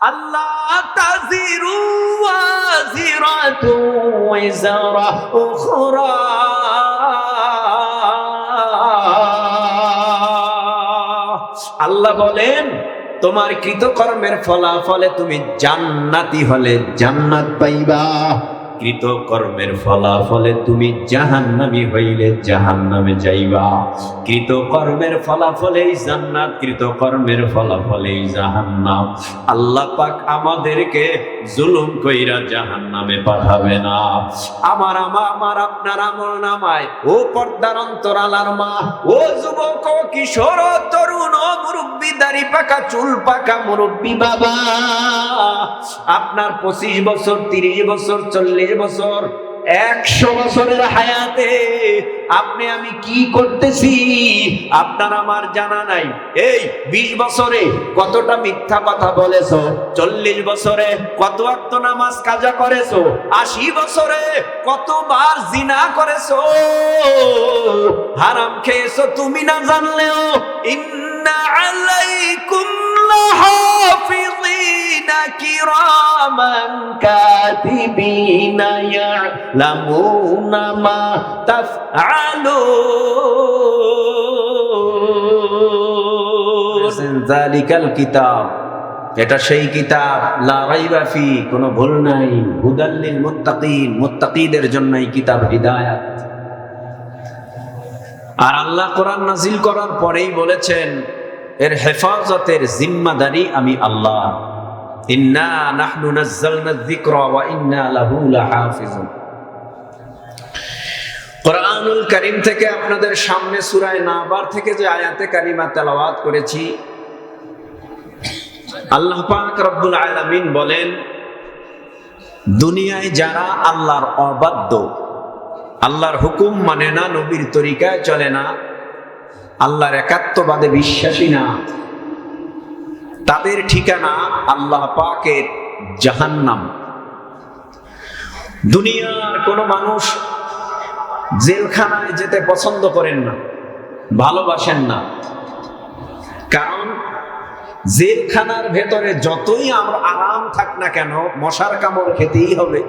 আল্লাহ আল্লাহ বলেন তোমার কৃতকর্মের ফলাফলে তুমি জান্নাতি হলে জান্নাত পাইবা। কৃতকর্মের ফলাফলে তুমি জাহান্নামী হইলে জাহান্নামে যাইবা। কৃতকর্মের ফলাফলেই জান্নাত কৃতকর্মের ফলাফলেই জাহান্নাম। আল্লাহ পাক আমাদেরকে জুলুম কইরা জাহান্নামে পাঠাবে না। আমার আমা, আমার আপনার আমল নামায়, ও পর্দার অন্তরালার মা, ও যুবক কিশোর তরুণ, ও মুরব্বী, দাড়ি পাকা, চুল পাকা, মুরব্বী বাবা। আপনার পঁচিশ বছর, তিরিশ বছর, চল্লিশ বছর একশো বছরের হায়াতে আপনি আমি কি করতেছি? আপনার আমার জানা নাই। এই বিশ বছরে কতটা মিথ্যা কথা বলেছ? চল্লিশ বছরে কত আত্ম নামাজ কাজা করেছ? আশি বছরে কতবার জিনা করেছ? হারাম খেয়েছো তুমি না জানলেও? ইন্না আলাইকুম লাহাফিযিনা কিরামান কাতিবিনা ইয়ালামুনা মা তাফআলুন যালিকাল কিতাব এটা সেই কিতাব লা কোনো ভুল নাই। হুদাল্লিল মুত্তাকিন মুত্তাকিদের জন্য এই কিতাব হিদায়াত। আর আল্লাহ কোরআন নাজিল করার পরেই বলেছেন এর হেফাজতের জিম্মাদারি আমি আল্লাহ। ইন্না নাহনু নাজ্জালনা যিকরা ওয়া ইন্না লাহু লাহাফিজুন। কোরআনুল কারীম থেকে আপনাদের সামনে সূরায়ে নাবার থেকে যে আয়াতে কারিমা তেলাওয়াত করেছি, আল্লাহ পাক রব্বুল আলামিন বলেন, দুনিয়ায় যারা আল্লাহর অবাধ্য, আল্লাহর হুকুম মানে না, নবীর তরিকায় চলে না আল্লাহর একাত্মবাদে বিশ্বাসী না। তাদের ঠিকানা আল্লাহ পাকের জাহান্নাম। দুনিয়ার কোনো মানুষ জেলখানায় যেতে পছন্দ করেন না, ভালোবাসেন না। কারণ জেলখানার ভেতরে যতই আমরা আরাম থাক না কেন, মশার কামড় খেতেই হবে।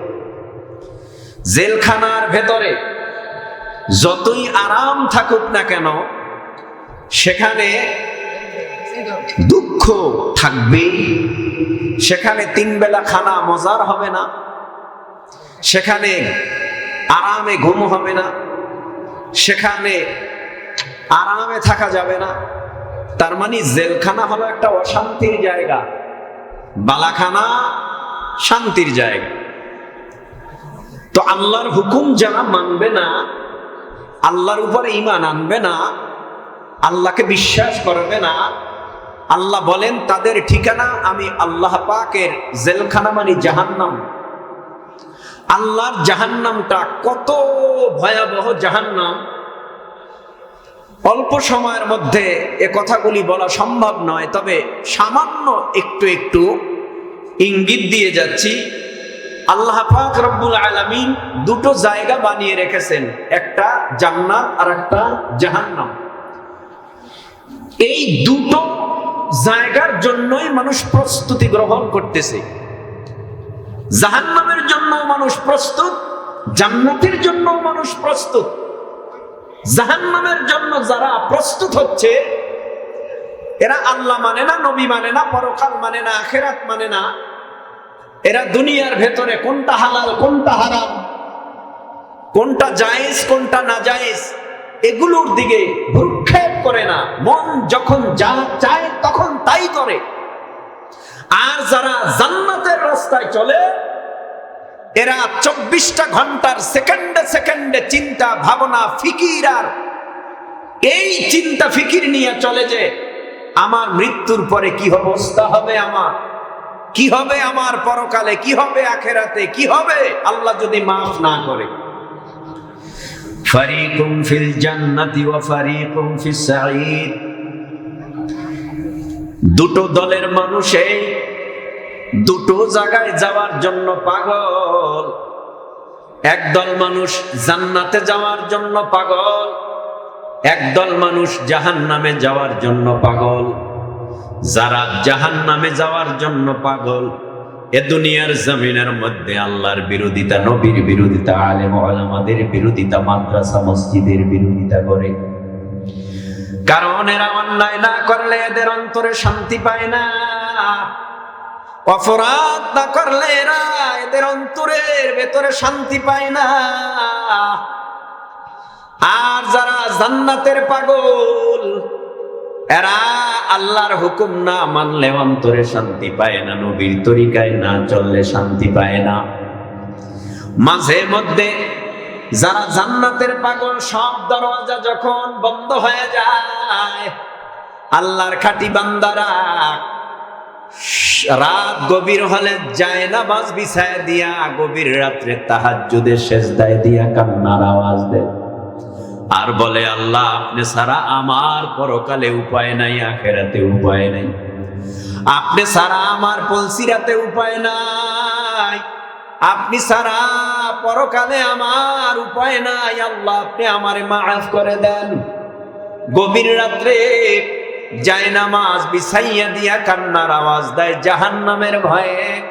জেলখানার ভেতরে যতই আরাম থাকুক না কেন সেখানে দুঃখ থাকবেই। সেখানে তিন বেলা খানা মজার হবে না। সেখানে আরামে ঘুম হবে না। সেখানে আরামে থাকা যাবে না। তার মানে জেলখানা হলো একটা অশান্তির জায়গা। বালাখানা শান্তির জায়গা। তো আল্লাহর হুকুম যারা মানবে না, আল্লাহর উপরে ইমান আনবে না আল্লাহকে বিশ্বাস করবে না। আল্লাহ বলেন, তাদের ঠিকানা আমি আল্লাহ পাকের জেলখানা মানে জাহান্নাম। আল্লাহর জাহান্নামটা কত ভয়াবহ জাহান্নাম। অল্প সময়ের মধ্যে এ কথাগুলি বলা সম্ভব নয়, তবে সামান্য একটু একটু ইঙ্গিত দিয়ে যাচ্ছি। আল্লাহ পাক রব্বুল আলামিন দুটো জায়গা বানিয়ে রেখেছেন, একটা জান্নাত আর একটা জাহান্নাম। এই দুটো জায়গার জন্যই মানুষ প্রস্তুতি গ্রহণ করতেছে। জাহান্নামের জন্য মানুষ প্রস্তুত, জান্নাতের জন্য মানুষ প্রস্তুত। জাহান্নামের জন্য যারা প্রস্তুত হচ্ছে, এরা আল্লাহ মানে না, নবী মানে না, পরকাল মানে না, আখেরাত মানে না। এরা দুনিয়ার ভেতরে কোনটা হালাল, কোনটা হারাম, কোনটা জায়েজ, কোনটা না জায়েজ এগুলোর দিকে ভ্রুক্ষেপ করে না। মন যখন যা চায় তখন তাই করে। আর যারা জান্নাতের রাস্তায় চলে, এরা চব্বিশটা ঘণ্টার সেকেন্ডে সেকেন্ডে চিন্তা, ভাবনা, ফিকির আর এই চিন্তা, ফিকির নিয়ে চলে যে, আমার মৃত্যুর পরে কি অবস্থা হবে আমার? কি হবে আমার পরকালে? কি হবে আখেরাতে? কি হবে? আল্লাহ যদি মাফ না করে। ফারিকুম ফিল জান্নাতি ওয়া ফারিকুম ফিস সাঈদ। দুটো দলের মানুষ দুটো জায়গায় যাওয়ার জন্য পাগল। একদল মানুষ জান্নাতে যাওয়ার জন্য পাগল। একদল মানুষ জাহান্নামে যাওয়ার জন্য পাগল। যারা জাহান নামে যাওয়ার জন্য পাগল এ দুনিয়ার জমিনের মধ্যে আল্লাহর বিরোধিতা, নবীর বিরোধিতা, আলেম আলামাদের বিরোধিতা, মাদ্রাসা, মসজিদের বিরোধিতা করে। কারণ এরা অন্যায় না করলে এদের অন্তরে শান্তি পায় না। অপরাধ না করলে এরা এদের অন্তরের ভেতরে শান্তি পায় না। আর যারা জান্নাতের পাগল এরা আল্লাহর হুকুম না মানলে অন্তরে শান্তি পায় না, নবীর তরিকায় না চললে শান্তি পায় না। মাঝে মধ্যে যারা জান্নাতের পাগল, সব দরওয়াজা যখন বন্ধ হয়ে যায়, আল্লাহর খাটি বান্দারা রাত গভীর হলে যায় না বাস বিছায় দিয়া, গভীর রাত্রে তাহাজ্জুদের শেষ দায় দিয়া কান্নার আওয়াজ দেয়। আর বলে, আল্লাহ, আপনি সারা আমার পরকালে উপায় নাই, আখেরাতে উপায় নাই। আপনি সারা আমার পলসিরাতে উপায় নাই। আপনি সারা পরকালে আমার উপায় নাই। আল্লাহ, আপনি আমারে মাফ করে দেন। গভীর রাত্রে যায় নামাজ, বিছাইয়া দিয়া কান্নার আওয়াজ দেয় জাহান্নামের ভয়ে।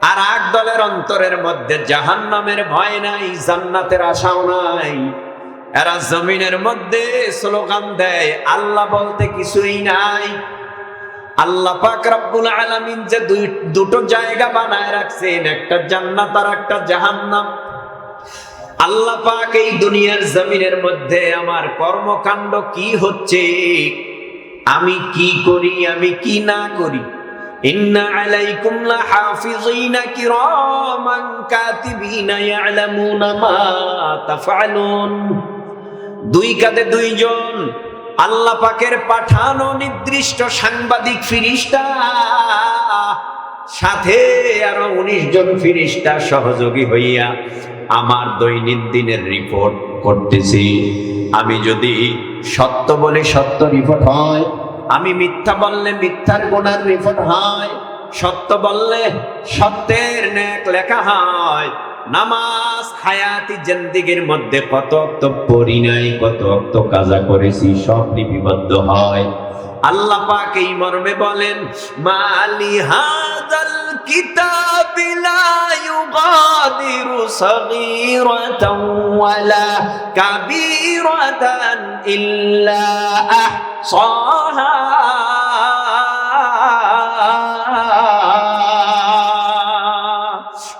আর এক দলের অন্তরের মধ্যে জাহান্নামের ভয় নাই, জান্নাতের আশাও নাই। এরা জমিনের মধ্যে স্লোগান দেয়, আল্লাহ বলতে কিছুই নাই। আল্লাহ পাক রব্বুল আলামিন যে দুই, দুটো জায়গা বানায় রাখছেন, একটা জান্নাত আর একটা জাহান্নাম। আল্লাহ পাক এই দুনিয়ার জমিনের মধ্যে আমার কর্মকাণ্ড কি হচ্ছে? আমি কি করি, আমি কি না করি? ইন্না আলাইকুম লাহাফিযিনা কিরামান কাতিবিনা ইয়ালামুনা মা তাফআলুন। দুই কাঁধে দুইজন, আল্লাহ পাকের পাঠানো নির্দিষ্ট সাংবাদিক ফিরিস্তা, সাথে আরও উনিশ জন ফিরিস্তা সহযোগী হইয়া আমার দৈনন্দিনের রিপোর্ট করতেছি। আমি যদি সত্য বলে, সত্য রিপোর্ট হয় আমি মিথ্যা বললে মিথ্যার গুণার রিপোর্ট হয়, সত্য বললে সত্যের ন্যাক লেখা হয়। নামাজ হায়াতি জিন্দিগির মধ্যে কত অক্ত পড়ি নাই, কত কাজা করেছি, সব লিপিবদ্ধ হয়। আল্লাহ পাক এই মর্মে বলেন, মালি হাদাল কিতাব লা ইউগাদিরু সগীরাতান ওয়ালা কাবীরাতান ইল্লা صاها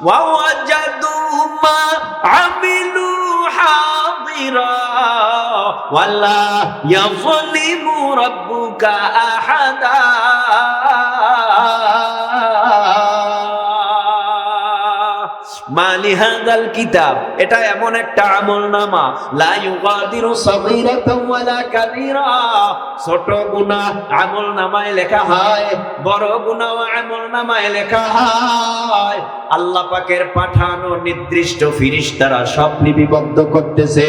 ووجدوا ما عملوا حاضرا. ولا يظلم ربك أحدا. মালি হাদাল কিতাব, এটা এমন একটা আমল নামা ওয়ালা কাবীরা। ছোট গুনাহ আমল নামায় লেখা হয়, বড় গুনাহ আমল নামায় লেখা হয়। আল্লাহ পাকের পাঠানো নির্দিষ্ট ফিরিস্তারা সব লিপিবদ্ধ করতেছে,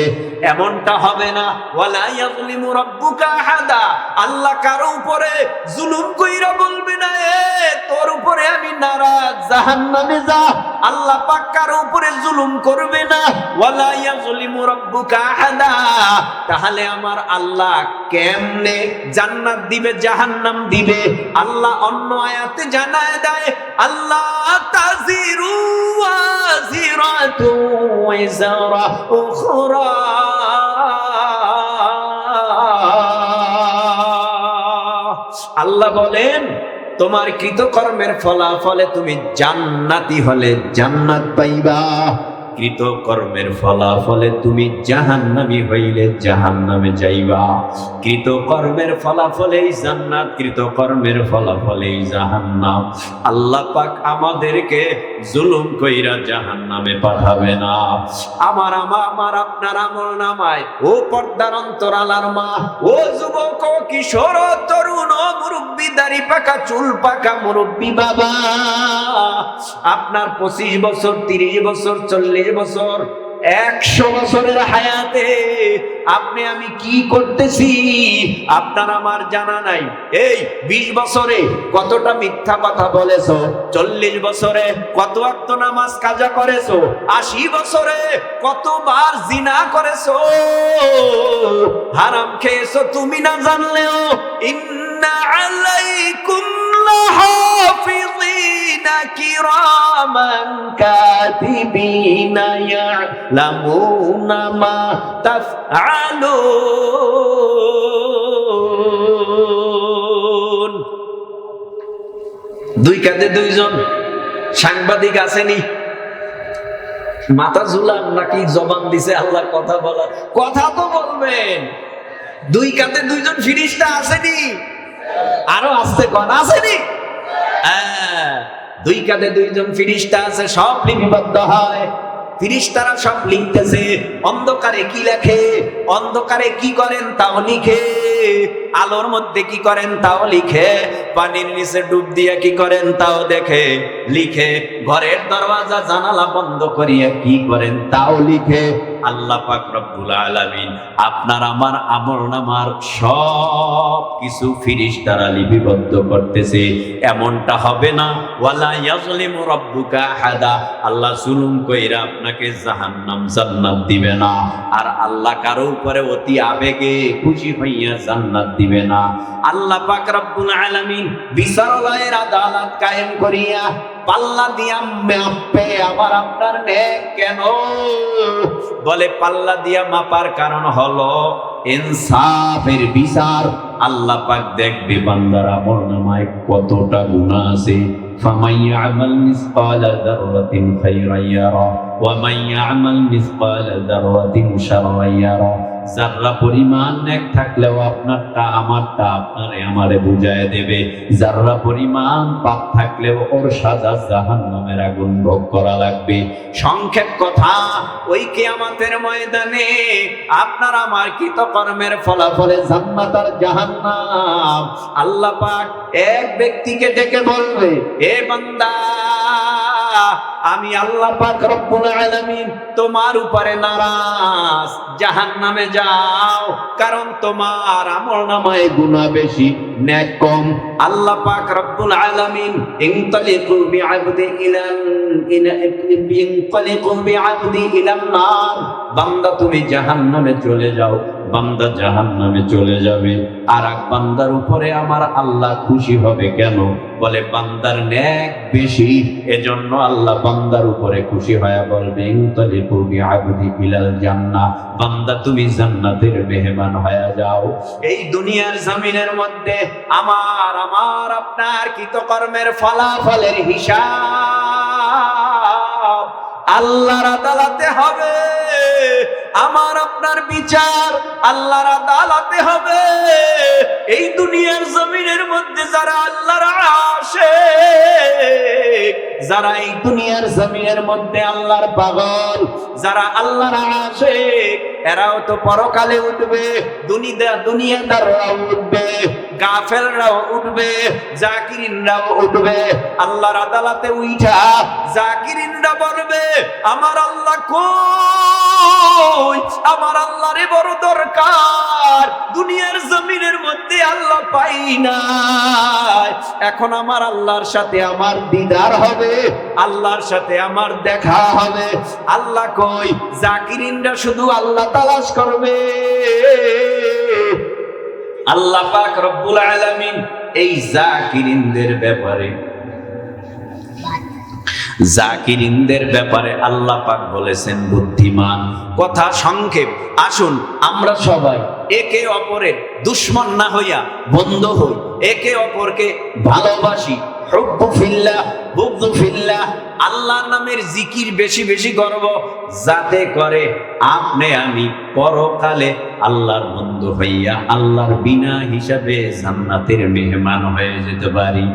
এমনটা হবে না। ওয়ালা ইয়াযলিমু রাব্বুকা আহাদা, আল্লাহ কারও উপরে জুলুম কইরা বলবে না, এ, তোর উপরে আমি নারাজ, জাহান্নামে যা আল্লাহ পাক উপরে জুলুম করবে না। তাহলে আমার আল্লাহ কেমনে জান্নাত দিবে, জাহান্নাম দিবে? আল্লাহ অন্য আয়াতে জানায় দেয়, আল্লাহ তাজিরু ওয়াজিরাতু ওয়াজরা উখরা। আল্লাহ বলেন তোমার কৃতকর্মের ফলাফলে তুমি জান্নাতি হলে জান্নাত পাইবা। কৃতকর্মের ফলাফলে তুমি জাহান্নামি হইলে জাহান্নামে যাইবা। কৃতকর্মের ফলাফলেই জান্নাত, কৃতকর্মের ফলাফলেই জাহান্নাম। আল্লাহ পাক আমাদেরকে জুলুম কইরা জাহান নামে পাঠাবে না। আমার আমা, আমার আপনার আমল নামায়, ও পর্দার অন্তরালার মা, ও যুবক কিশোর তরুণ, ও মুরব্বী, দাড়ি পাকা, চুল পাকা মুরব্বী বাবা। আপনার পঁচিশ বছর, তিরিশ বছর, চল্লিশ বছর একশো বছরের হায়াতে আপনি আমি কি করতেছি? আপনার আমার জানা নাই। এই বিশ বছরে কতটা মিথ্যা কথা বলেছ? চল্লিশ বছরে কত আত্ম নামাজ কাজা করেছ? আশি বছরে কতবার জিনা করেছ? হারাম খেয়েছো তুমি না জানলেও, ইন্না কিরামান কাতিবিনা ইয়ালামুনা মা তাফআলুন দুই কাঁধে দুইজন সাংবাদিক আসেনি। মাথা ঝুলান নাকি জবান দিছে আল্লাহ কথা বলার? কথা তো বলবেন। দুই কাঁধে দুইজন ফিরিস্তা আসেনি। আরও আসতে কন। আসেনি? হ্যাঁ, দুই কাঁধে দুইজন ফিরিস্তা আছে সব লিপিবদ্ধ হয়। ফিরিস্তারা সব লিখতেছে অন্ধকারে কি লেখে অন্ধকারে কি করেন তাও লিখে। আলোর মধ্যে কি করেন তাও লিখে, পানির নিচে ডুব দিয়ে কি করেন তাও দেখে, লিখে, ঘরের দরওয়াজা, জানালা বন্ধ করিয়া কি করেন তাও লিখে। আল্লাহ পাক রব্বুল আলামিন আপনার আমার আমল নামার সব কিছু ফিরিস্তারা লিপিবদ্ধ করতেছে। এমনটা হবে না। ওয়ালা ইয়াজলিমু রাব্বুকা আহাদা। আল্লাহ জুলুম কইরা আপনাকে জাহান্নাম, জান্নাত দিবে না। আর আল্লাহ কারও উপরে অতি আবেগে খুশি হইয়া জান্নাত দিবে না আল্লাহ পাক রব্বুল আলামিন বিচারালয়ের আদালত কায়েম করিয়া পাল্লা দিয়া মাপে আমার আপনার নেক কেন বলে পাল্লা দিয়া মাপার কারণ হলো ইনসাফের বিচার আল্লাহ পাক দেখবে বান্দার আমল নামায় কতটা গুনাহ আছে فمن يعمل مثقال ذرة خيرا يره ومن يعمل مثقال ذرة شرا يره যারা পরিমাণ নেক থাকলেও আপনারটা, আমারটা আপনারে আমারে বুঝায় দেবে। যারা পরিমাণ পাপ থাকলেও ওর সাজা জাহান নামের আগুন ভোগ করা লাগবে। সংক্ষেপ কথা, ওই কিয়ামতের ময়দানে আপনার আমার কৃতকর্মের ফলাফলে জান্নাত আর জাহান্নাম। আল্লাহ পাক এক ব্যক্তিকে ডেকে বলবে, এ বান্দা আমি আল্লাহ পাক রব্বুল আলামিন তোমার উপরে নারাজ। জাহান্নামে যাও, কারণ তোমার আমল নামায় গুনাহ বেশি নেক কম। আল্লাহ পাক রব্বুল আলামিন, ইনতালিকু বিআবদি ইলান ইনতালিকু বিআবদি ইলান নার। বান্দা তুমি জাহান্নামে চলে যাও। বান্দা জাহান্নামে চলে যাবে। আর এক বান্দার উপরে আমার আল্লাহ খুশি হবে কেন? বলে, বান্দার ন্যাক বেশি। এজন্য আল্লাহ বান্দার উপরে খুশি হয়ে বলবে ইনতালিকু বিআবদি ইলাল জান্নাহ। বান্দা, তুমি জান্নাতের মেহমান হয়ে যাও। এই দুনিয়ার জমিনের মধ্যে আমার আমার আপনার কৃতকর্মের ফলাফলের হিসাব আল্লাহর আদালতে হবে। আমার আপনার বিচার আল্লাহর আদালতে হবে। এই দুনিয়ার জমিনের মধ্যে যারা আল্লাহর আসে যারা এই দুনিয়ার জমিনের মধ্যে আল্লাহর পাগল, যারা আল্লাহর আসে এরাও তো পরকালে উঠবে, দুনিয়া দুনিয়াদাররাও উঠবে। গাফেলরাও উঠবে, জাকিরিনরাও উঠবে। আল্লাহর আদালতে উইঠা জাকিরিনরা বলবে, আমার আল্লাহ কই? আমার আল্লাহরে বড় দরকার। দুনিয়ার জমিনের মধ্যে আল্লাহ পাই না এখন আমার আল্লাহর সাথে আমার দিদার হবে, আল্লাহর সাথে আমার দেখা হবে। আল্লাহ কই? জাকিরিনরা শুধু আল্লাহ তালাশ করবে। আল্লাহ পাক রব্বুল আলামিন এই জাকিরিনদের ব্যাপারে জাকিরিনদের ব্যাপারে আল্লাহ পাক বলেছেন, বুদ্ধিমান। কথা সংক্ষেপ। আসুন, আমরা সবাই একে অপরের দুশ্মন না হইয়া বন্ধ হই। একে অপরকে ভালোবাসি। হুব্বু ফিল্লাহ বুগদু ফিল্লাহ আল্লাহ নামের জিকির বেশি বেশি করব যাতে করে আপনি আমি পরকালে আল্লাহর বন্ধু হইয়া আল্লাহর বিনা হিসাবে জান্নাতের মেহমান হয়ে যেতে পারি।